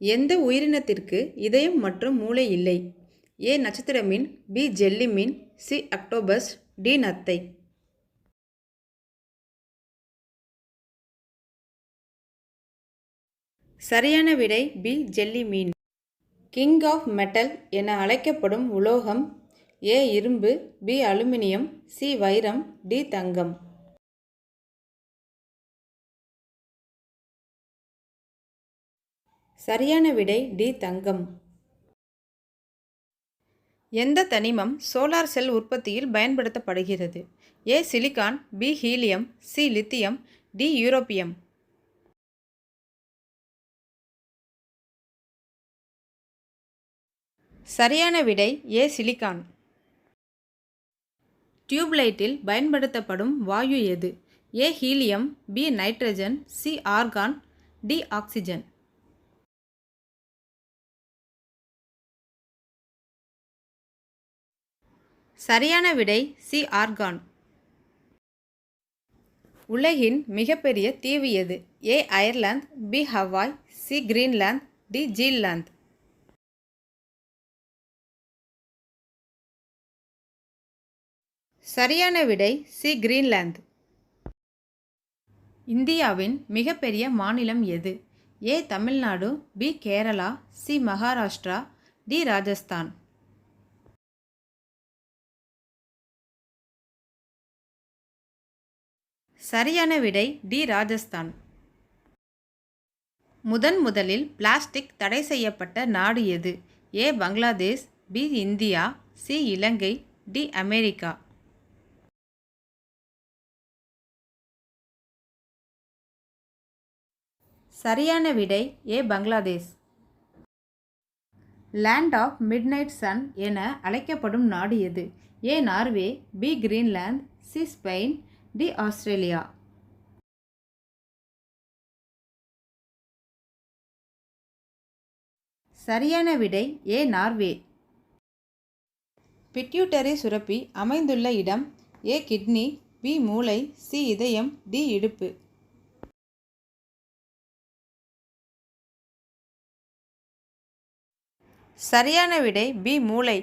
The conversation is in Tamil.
எந்த உயிரினத்திற்கு இதயம் மற்றும் மூளை இல்லை? ஏ. நட்சத்திர மீன் பி. ஜெல்லி மீன் சி. Octopus D. நத்தை. சரியான விடை பி. ஜெல்லி மீன் கிங் ஆஃப் மெட்டல் என அழைக்கப்படும் உலோகம் ஏ. இரும்பு பி. Aluminium C. வைரம் டி. தங்கம். சரியான விடை டி தங்கம். எந்த தனிமம் சோலார் செல் உற்பத்தியில் பயன்படுத்தப்படுகிறது? A silicon B helium C lithium D europium. சரியான விடை ஏ சிலிக்கான். டியூப்லைட்டில் பயன்படுத்தப்படும் வாயு எது? A helium B nitrogen C argon D oxygen. சரியான விடை சி ஆர்கான். உலகின் மிகப்பெரிய தீவு எது? A Ireland B Hawaii C Greenland D ஜீன்லாந்து. சரியான விடை சி கிரீன்லாந்து. இந்தியாவின் மிகப்பெரிய மாநிலம் எது? A Tamil Nadu B Kerala C Maharashtra D Rajasthan. சரியான விடை டி ராஜஸ்தான். முதன் முதலில் பிளாஸ்டிக் தடை செய்யப்பட்ட நாடு எது? A Bangladesh B India C Ilangai D America. சரியான விடை A Bangladesh. Land of midnight sun என அழைக்கப்படும் நாடு எது? A Norway B Greenland C Spain D Australia. சரியான விடை ஏ நார்வே. பிட்யூட்டரி சுரப்பி அமைந்துள்ள இடம் ஏ கிட்னி பி மூளை சி இதயம் டி இடுப்பு. சரியான விடை பி மூளை.